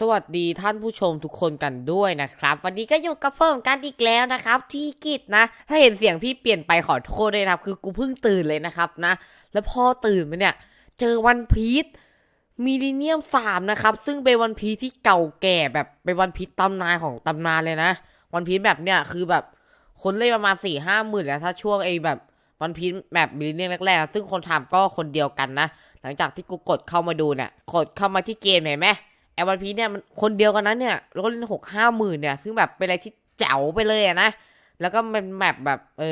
สวัสดีท่านผู้ชมทุกคนกันด้วยนะครับ วันนี้ก็อยู่กับเพิ่มกันอีกแล้วนะครับ ที่กิจนะ ถ้าเห็นเสียงพี่เปลี่ยนไปขอโทษด้วยนะครับ คือกูเพิ่งตื่นเลยนะครับนะ แล้วพอตื่นมาเนี่ย เจอวันพีชมิลิเนียมสามนะครับ ซึ่งเป็นวันพีชที่เก่าแก่แบบเป็นวันพีชตำนานของตำนานเลยนะ วันพีชแบบเนี้ยคือแบบคนเล่นประมาณสี่ห้าหมื่นแล้วถ้าช่วงไอ้แบบวันพีชแบบมิลิเนียมแรกๆซึ่งคนทำก็คนเดียวกันนะ หลังจากที่กูกดเข้ามาดูเนี่ยกดเข้ามาที่เกมเห็นไหม แอลวันพีเนี่ยมันคนเดียวกันนั้นเนี่ยแล้วก็เล่นหกห้าหมื่นเนี่ยซึ่งแบบเป็นอะไรที่เจ๋วไปเลยอะนะแล้วก็เป็นแมปแบบเอ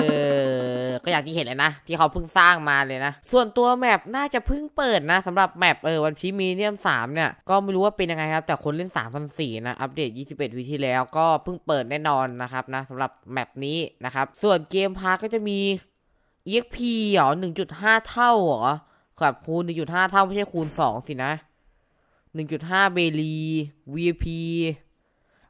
อก็อย่างที่เห็นเลยนะ ที่เขาเพิ่งสร้างมาเลยนะ ส่วนตัวแมปน่าจะเพิ่งเปิดนะสำหรับแมปเออวันพีมีเนียมสามเนี่ย ก็ไม่รู้ว่าเป็นยังไงครับ แต่คนเล่นสามพันสี่นะ อัปเดต 21วีที่แล้วก็เพิ่งเปิดแน่นอนนะครับนะสำหรับแมปนี้นะครับ ส่วนเกมพาร์ก็จะมี EXP หรอ1.5 เท่าเหรอครับคูณ1.5 เท่าไม่ใช่คูณ 2 สินะ 1.5 เบลี VIP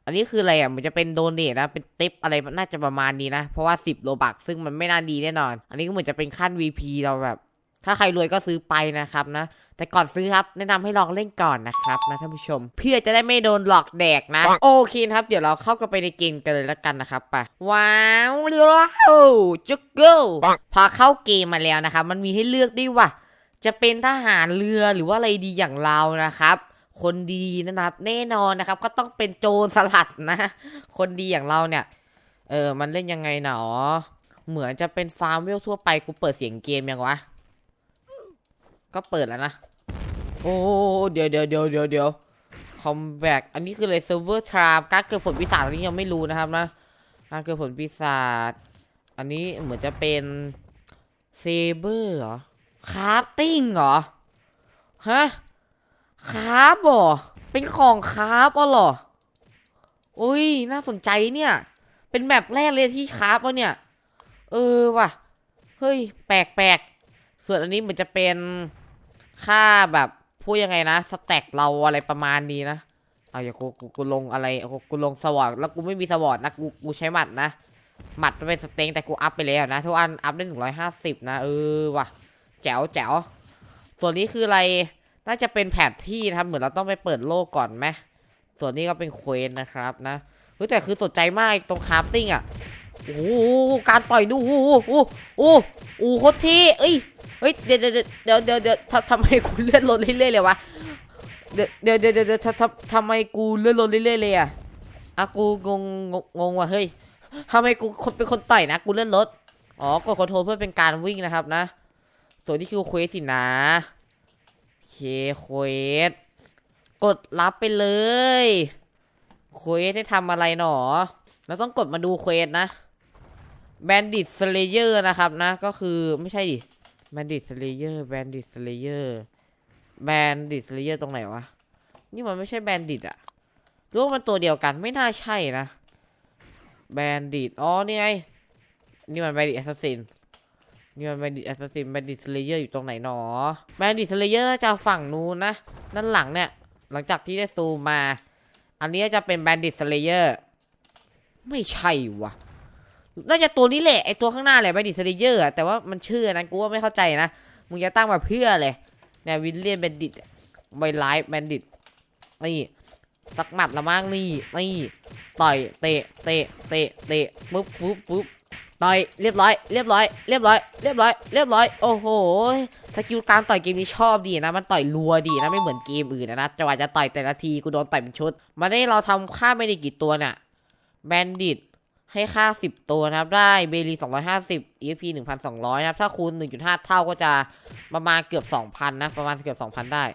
อันนี้คืออะไรอะ มันจะเป็นโดเนทนะ เป็นเต็ปอะไรน่าจะประมาณนี้นะ เพราะว่า 10 โลบักซึ่งมันไม่น่าดีแน่นอน อันนี้ก็เหมือนจะเป็นขั้น VP เราแบบ ถ้าใครรวยก็ซื้อไปนะครับนะ แต่ก่อนซื้อครับ แนะนำให้ลองเล่นก่อนนะครับนะท่านผู้ชม เพื่อจะได้ไม่โดนหลอกแดกนะ โอเคครับ เดี๋ยวเราเข้ากันไปในเกมกันเลยแล้วกันนะครับไป ว้าวว้าวจุกเกิลพอเข้าเกมมาแล้วนะครับ มันมีให้เลือกด้วยว่าจะเป็นทหารเรือหรือว่าอะไรดีอย่างเรานะครับ คนดีนะครับ แน่นอนนะครับ ก็ต้องเป็นโจรสลัดนะ คนดีอย่างเราเนี่ย เออ มันเล่นยังไงหนอเหมือนจะเป็นฟาร์มเวลทั่วไปกูเปิดเสียงเกมยังวะ ก็เปิดแล้วนะ โอ้เดี๋ยวเดี๋ยวเดี๋ยวเดี๋ยวเดี๋ยวคอมแบกอันนี้คืออะไรเซิร์ฟเวอร์ทรามการเกิดผลปีศาจอันนี้ยังไม่รู้นะครับนะการเกิดผลปีศาจอันนี้เหมือนจะเป็นเซเบอร์เหรอคราฟติ้งเหรอ ฮะ คราฟเหรอเป็นของคราฟอ๋อเหรออุ้ยน่าสนใจเนี่ย เป็นแบบแรกเลยที่คราฟวะเนี่ย เออว่ะ เฮ้ย แปลกแปลกส่วนอันนี้เหมือนจะเป็นค่าแบบพูดยังไงนะ สแต็กเราอะไรประมาณนี้นะ เอาอย่ากูกูกูลงอะไรกูกูลงสวอตแล้วกูไม่มีสวอตนะกูกูใช้หมัดนะหมัดเป็นสเต็งแต่กูอัพไปแล้วนะทุกอันอัพได้หนึ่งร้อยห้าสิบนะเออว่ะ แจ๋วแจ๋วส่วนนี้คืออะไร น่าจะเป็นแผนที่นะครับ เหมือนเราต้องไปเปิดโลกก่อนไหมส่วนนี้ก็เป็นเควสนะครับนะเฮ้ยแต่คือสนใจมากไอตรงคราฟติ้งอะโอ้โหการต่อยดูโอ้โหโอ้โหโอ้โหโคตรเท่เอ้ยเฮ้ยเดี๋ยวเดี๋ยวเดี๋ยวเดี๋ยวเดี๋ยวทำไมกูเลื่อนรถเรื่อยๆเลยวะเดี๋ยวเดี๋ยวเดี๋ยวเดี๋ยวทำทำไมกูเลื่อนรถเรื่อยๆเลยอะอะกูงงงงว่ะเฮ้ยทำไมกูคนเป็นคนต่อยนะกูเลื่อนรถอ๋อกดคอนโทรลเพื่อเป็นการวิ่งนะครับนะ ส่วนนี้คือเควสสินะ เคเควสกดรับไปเลยเควสให้ทำอะไรหนอ เราต้องกดมาดูเควสนะแบนดิตสเลเยอร์นะครับนะ ก็คือไม่ใช่ดิแบนดิตสเลเยอร์แบนดิตสเลเยอร์แบนดิตสเลเยอร์ตรงไหนวะ นี่มันไม่ใช่แบนดิตอะรือว่ามันตัวเดียวกันไม่น่าใช่นะ แบนดิตอ๋อนี่ไง นี่มันแบนดิตแอสซัสซิน นี่มันแบนดิตแอสซัสซินแบนดิตสเลเยอร์อยู่ตรงไหนหนอแบนดิตสเลเยอร์น่าจะฝั่งนู้นนะด้านหลังเนี่ย หลังจากที่ได้ซูมมา อันนี้จะเป็นแบนดิตสเลเยอร์ไม่ใช่วะน่าจะตัวนี้แหละไอตัวข้างหน้าแหละแบนดิตสเลเยอร์แต่ว่ามันชื่อนะกูว่าไม่เข้าใจนะมึงจะตั้งมาเพื่ออะไรเนี่ยวิลเลียนแบนดิตไวไลฟ์แบนดิตนี่สักหมัดละมั้งนี่นี่ต่อยเตะเตะเตะเตะปุ๊บปุ๊บปุ๊บ ต่อยเรียบร้อย เรียบร้อย เรียบร้อย เรียบร้อย เรียบร้อย โอ้โห สกิลการต่อยเกมนี้ชอบดีนะ มันต่อยรัวดีนะ ไม่เหมือนเกมอื่นนะนะจังหวะจะต่อยแต่ละทีกูโดนต่อยเป็นชุด มาได้เราทำค่าไม่ได้กี่ตัวเนี่ยแบนดิตให้ค่า 10 ตัวนะครับ ได้เบลี250 EXP 1,200 นะครับ ถ้าคูณ 1.5 เท่าก็จะประมาณเกือบ 2,000 นะ ประมาณเกือบ 2,000 ได้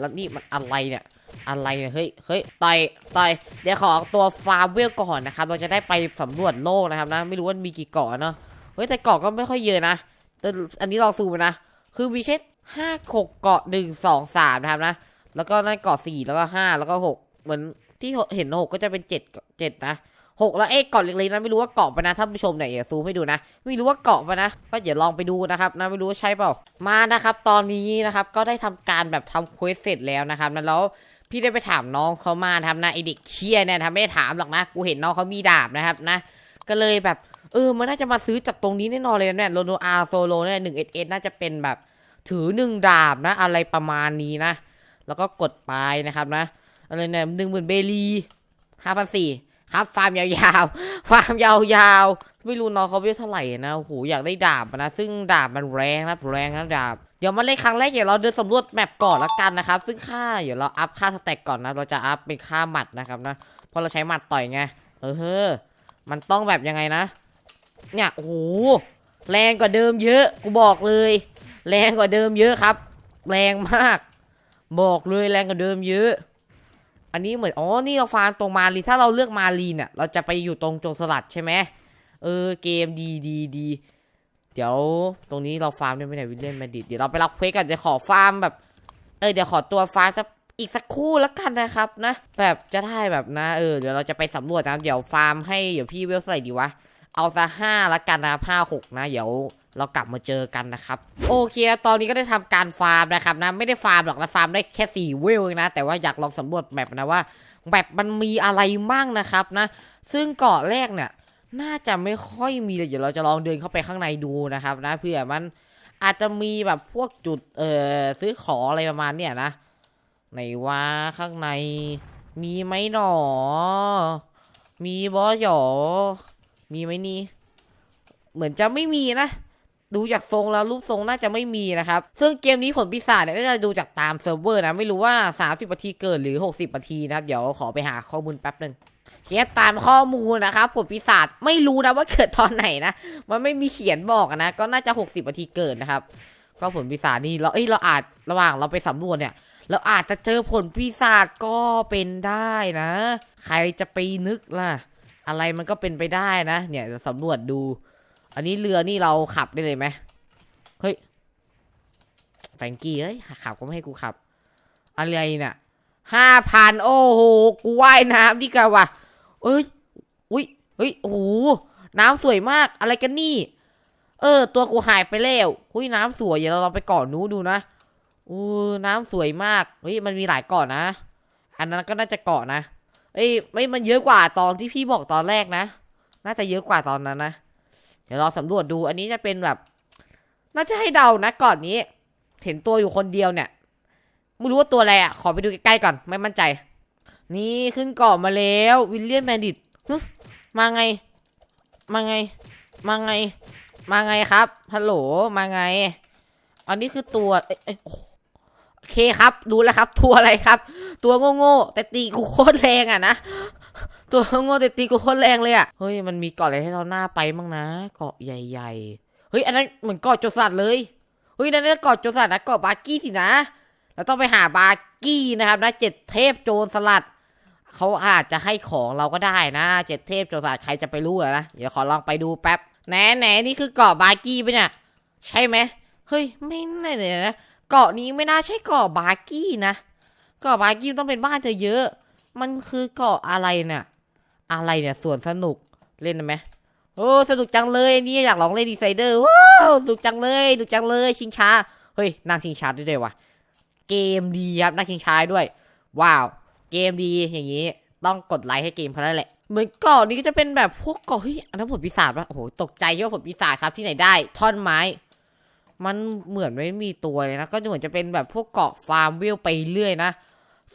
แล้วนี่มันอะไรเนี่ย อะไรเฮ้ยเฮ้ยต่อยต่อยเดี๋ยวขอตัวฟาร์มเวลก่อนนะครับ เราจะได้ไปสำรวจโลกนะครับนะ ไม่รู้ว่ามีกี่เกาะเนาะ เฮ้ยแต่เกาะก็ไม่ค่อยเยอะนะ แต่อันนี้ลองซูมนะ คือมีแค่ห้าหกเกาะหนึ่งสองสามนะครับนะ แล้วก็นั่นเกาะสี่แล้วก็ห้าแล้วก็หกเหมือนที่เห็นหกก็จะเป็นเจ็ดเจ็ดนะหกแล้วเอ๊ะเกาะเล็กๆนะไม่รู้ว่าเกาะไปะนะท่านผู้ชมเนี่ยอย่าซูมให้ดูนะ ไม่รู้ว่าเกาะไปะนะ ก็เดี๋ยวลองไปดูนะครับนะไม่รู้ว่าใช่เปล่ามานะครับ ตอนนี้นะครับก็ได้ทำการแบบทำเควสเสร็จแล้วนะครับนะแล้ว พี่ได้ไปถามน้องเขามานะครับนะไอเด็กเคียเนี่ยนะครับไม่ถามหรอกนะ กูเห็นน้องเขามีดาบนะครับนะ ก็เลยแบบ เออ มันน่าจะมาซื้อจากตรงนี้แน่นอนเลยนะเนี่ยโลโนอาโซโลเนี่ยหนึ่งเอเอน่าจะเป็นแบบ ถือหนึ่งดาบนะ อะไรประมาณนี้นะ แล้วก็กดไปนะครับนะ อะไรเนี่ยหนึ่งหมื่นเบลีห้าพันสี่ครับฟาร์มยาวๆฟาร์มยาวๆ ไม่รู้น้องเขาเวลเท่าไหร่นะโหอยากได้ดาบนะ ซึ่งดาบมันแรงนะแรงนะดาบ เดี๋ยวมาเล่นครั้งแรกเดี๋ยวเราเดินสำรวจแมปก่อนละกันนะครับ ซึ่งค่าเดี๋ยวเราอัพค่าสแต็กก่อนนะเราจะอัพเป็นค่าหมัดนะครับนะเพราะเราใช้หมัดต่อยไงเออเฮ้อมันต้องแบบยังไงนะ เนี่ยโอ้โหแรงกว่าเดิมเยอะกูบอกเลย แรงกว่าเดิมเยอะครับ แรงมาก บอกเลยแรงกว่าเดิมเยอะ อันนี้เหมือนอ๋อนี่เราฟาร์มตรงมารีถ้าเราเลือกมารีเนี่ยเราจะไปอยู่ตรงโจรสลัดใช่ไหมเออเกมดีดีดี เดี๋ยวตรงนี้เราฟาร์มได้ไหมเนี่ยวิลเลียนแมดิดเดี๋ยวเราไปรับเควสกันจะขอฟาร์มแบบ เออเดี๋ยวขอตัวฟาร์มสักอีกสักคู่แล้วกันนะครับนะ แบบจะได้แบบนะเออเดี๋ยวเราจะไปสำรวจนะเดี๋ยวฟาร์มให้เดี๋ยวพี่เวลเท่าไหร่ดีวะเอาซะห้าละกันนะห้าหกนะเดี๋ยวเรากลับมาเจอกันนะครับ โอเค ตอนนี้ก็ได้ทำการฟาร์มนะครับนะไม่ได้ฟาร์มหรอกนะฟาร์มได้แค่สี่เวลนะ แต่ว่าอยากลองสำรวจแมปนะว่าแมปมันมีอะไรมั่งนะครับนะ ซึ่งเกาะแรกเนี่ย น่าจะไม่ค่อยมีเลยเดี๋ยวเราจะลองเดินเข้าไปข้างในดูนะครับ นะเพื่อมันอาจจะมีแบบพวกจุดเอ่อซื้อของอะไรประมาณเนี่ยนะไหนว่าข้างในมีไหมหนอ มีบอสหยอ มีไหมนี่ เหมือนจะไม่มีนะ ดูจากทรงแล้วรูปทรงน่าจะไม่มีนะครับ ซึ่งเกมนี้ผลปีศาจเนี่ยน่าจะดูจากตามเซิร์ฟเวอร์นะ ไม่รู้ว่า 30นาทีเกิดหรือ 60นาทีนะครับ เดี๋ยวขอไปหาข้อมูลแป๊บหนึ่ง เขียนตามข้อมูลนะครับผลปีศาจไม่รู้นะว่าเกิดตอนไหนนะ มันไม่มีเขียนบอกนะ ก็น่าจะ60นาทีเกิดนะครับ ก็ผลปีศาจนี่เราเอ้ยเราอาจระหว่างเราไปสำรวจเนี่ย เราอาจจะเจอผลปีศาจก็เป็นได้นะ ใครจะไปนึกล่ะ อะไรมันก็เป็นไปได้นะ เนี่ยสำรวจดู อันนี้เรือนี่เราขับได้เลยไหมเฮ้ยแฟรงกี้เอ้ยขับก็ไม่ให้กูขับ อะไรเนี่ยห้าพันโอ้โห กูว่ายน้ำดีกว่า เอ้ย อุ้ยเฮ้ย โอ้โห น้ำสวยมาก อะไรกันนี่ เออ ตัวกูหายไปแล้วหุ้ยน้ำสวย เดี๋ยวเราลองไปเกาะนู้ดูนะอู้น้ำสวยมาก เฮ้ย มันมีหลายเกาะนะ อันนั้นก็น่าจะเกาะนะ เอ้ย ไม่ มันเยอะกว่าตอนที่พี่บอกตอนแรกนะ น่าจะเยอะกว่าตอนนั้นนะ เดี๋ยวเราสำรวจดู อันนี้จะเป็นแบบ น่าจะให้เดานะก่อนนี้ เห็นตัวอยู่คนเดียวเนี่ย ไม่รู้ว่าตัวอะไรอะ ขอไปดูใกล้ๆก่อน ไม่มั่นใจ นี่ขึ้นเกาะมาแล้ว วิลเลียมแมนดิตมาไง มาไง มาไง มาไงครับ ฮัลโหล มาไง อันนี้คือตัวเอ้ยโอเคครับดูแล้วครับ ตัวอะไรครับ ตัวโง่ๆแต่ตีกูโคตรแรงอะนะตัวโง่แต่ตีกูโคตรแรงเลยอะเฮ้ยมันมีเกาะอะไรให้เราหน้าไปบ้างนะ เกาะใหญ่ๆเฮ้ยอันนั้นเหมือนเกาะโจรสลัดเลยเฮ้ยนั่นเกาะโจรสลัดนะเกาะบาร์กี้สินะเราต้องไปหาบาร์กี้นะครับนะเจ็ดเทพโจรสลัด เขาอาจจะให้ของเราก็ได้นะ เจ็ดเทพโจรสลัดใครจะไปรู้อะนะ เดี๋ยวขอลองไปดูแป๊บแหนแหนนี่คือเกาะบาร์กี้ปะเนี่ย ใช่ไหมเฮ้ย ไม่แน่เลยนะเกาะนี้ไม่น่าใช่เกาะบาร์กี้นะเกาะบาร์กี้ต้องเป็นบ้านเธอเยอะ มันคือเกาะอะไรเนี่ยอะไรเนี่ยสวนสนุกเล่นไหมโอ้สนุกจังเลยนี่อยากลองเล่นดีไซเดอร์ว้าวสนุกจังเลยสนุกจังเลยชิงช้าเฮ้ยนั่งชิงช้าด้วยด้วยวะเกมดีครับนั่งชิงช้าด้วย ว้าว เกมดีอย่างนี้ ต้องกดไลค์ให้เกมเขาแล้วแหละ เหมือนเกาะนี้ก็จะเป็นแบบพวกเกาะเฮ้ยอันนั้นผลปีศาจปะโอ้โหตกใจคิดว่าผลปีศาจครับที่ไหนได้ ท่อนไม้ มันเหมือนไม่มีตัวเลยนะ ก็จะเหมือนจะเป็นแบบพวกเกาะฟาร์มวิลไปเรื่อยนะ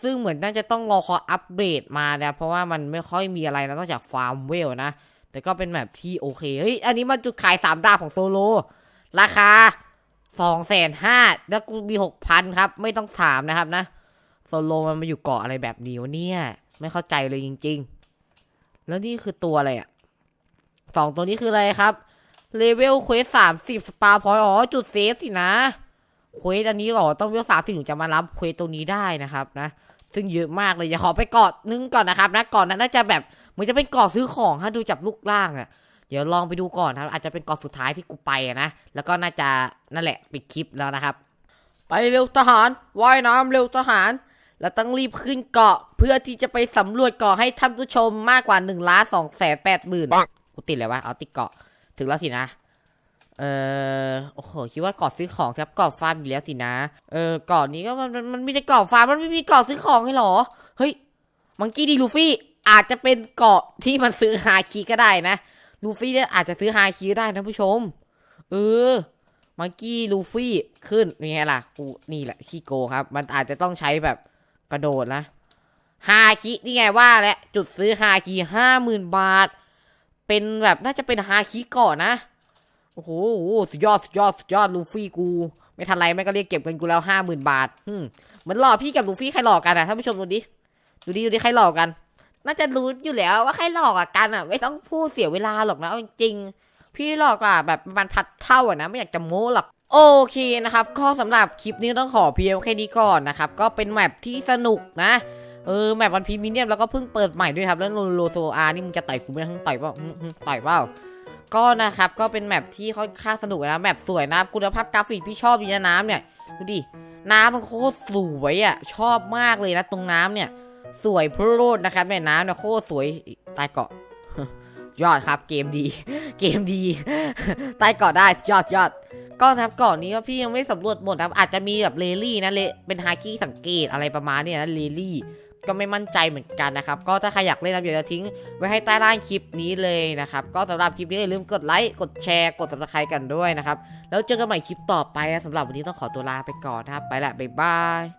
ซึ่งเหมือนน่าจะต้องรอคออัปเดตมานะเพราะว่ามันไม่ค่อยมีอะไรนะนอกจากฟาร์มเวลนะ แต่ก็เป็นแบบที่โอเค เฮ้ย อันนี้มันจุดขายสามดาวของโซโล ราคาสองแสนห้าแล้วกูมีหกพันครับ ไม่ต้องถามนะครับนะ โลมันมาอยู่เกาะอะไรแบบนี้วะเนี่ย ไม่เข้าใจเลยจริง ๆ แล้วนี่คือตัวอะไรอะสองตัวนี้คืออะไรครับเลเวลเควสสามสิบสปาพอยอ๋อจุดเซฟสินะเควสอันนี้หรอต้องเวลสามสิบถึงจะมารับเควสตรงนี้ได้นะครับนะซึ่งเยอะมากเลยอย่าขอไปเกาะนึงก่อนนะครับนะก่อนนั้นน่าจะแบบเหมือนจะเป็นเกาะซื้อของถ้าดูจากลูกล่างอะเดี๋ยวลองไปดูก่อนครับ อาจจะเป็นเกาะสุดท้ายที่กูไปนะแล้วก็น่าจะนั่นแหละปิดคลิปแล้วนะครับ ไปเร็วทหารว่ายน้ำเร็วทหาร แล้วต้องรีบขึ้นเกาะเพื่อที่จะไปสำรวจเกาะให้ท่านผู้ชมมากกว่าหนึ่งล้านสองแสนแปดหมื่นกูติดเลยวะเอาติดเกาะถึงแล้วสินะ เออโอ้โหคิดว่าเกาะซื้อของครับเกาะฟาร์มอยู่แล้วสินะ เออเกาะนี้ก็มันมันมันไม่ได้เกาะฟาร์มมันไม่มีเกาะซื้อของให้หรอ เฮ้ยมังกี้ดีลูฟี่อาจจะเป็นเกาะที่มันซื้อฮาคีก็ได้นะลูฟี่เนี่ยอาจจะซื้อฮาคีก็ได้นะผู้ชม เออมังกี้ลูฟี่ขึ้นนี่ไงล่ะกูนี่แหละขี้โกงครับ มันอาจจะต้องใช้แบบ กระโดดนะฮาคินี่ไงว่าแหล้วจุดซื้อฮาคิห้าหมื่นบาท เป็นแบบน่าจะเป็นฮาคิก่อนนะ โอ้โหสุดยอดสุดยอดสุดยอดลูฟี่กู ไม่ทันไรแม่ก็เรียกเก็บเงินกูแล้วห้าหมื่นบาทอืมเหมือนหลอกพี่กับลูฟี่ใครหลอกกันอะท่านผู้ชมดูดิดูดิดูดิใครหลอกกัน น่าจะรู้อยู่แล้วว่าใครหลอกอะกันอะไม่ต้องพูดเสียเวลาหรอกนะจริงพี่หลอกอะแบบมันพัดเท่าอะนะไม่อยากจะโม้หรอก โอเคนะครับก็สำหรับคลิปนี้ต้องขอเพียงแค่นี้ก่อนนะครับ ก็เป็นแมปที่สนุกนะ เออแมปวันพีมิเนียมแล้วก็เพิ่งเปิดใหม่ด้วยครับ แล้วโลโซอานี่มึงจะต่อยกูไม่ทั้งต่อยเปล่าต่อยเปล่าก็นะครับก็เป็นแมปที่ค่อนข้างสนุกนะแมปสวยนะคุณภาพกราฟิกพี่ชอบดีนะน้ำเนี่ยดูดิน้ำมันโคตรสวยอะชอบมากเลยนะตรงน้ำเนี่ย สวยโพรดนะครับแม่น้ำเนี่ยโคตรสวยใต้เกาะยอดครับเกมดี เกมดีใต้เกาะได้ยอดยอด ก็นะครับก่อนนี้ก็พี่ยังไม่สำรวจหมดนะครับอาจจะมีแบบเลลี่นะเลเป็นฮาคิสังเกตอะไรประมาณนี้นะเลลี่ก็ไม่มั่นใจเหมือนกันนะครับ ก็ถ้าใครอยากเล่นนะเดี๋ยวจะทิ้งไว้ให้ใต้ล่างคลิปนี้เลยนะครับ ก็สำหรับคลิปนี้อย่าลืมกดไลค์ กดแชร์ กด subscribe กันด้วยนะครับ แล้วเจอกันใหม่คลิปต่อไปนะสำหรับวันนี้ต้องขอตัวลาไปก่อนนะครับ ไปละ บ๊ายบาย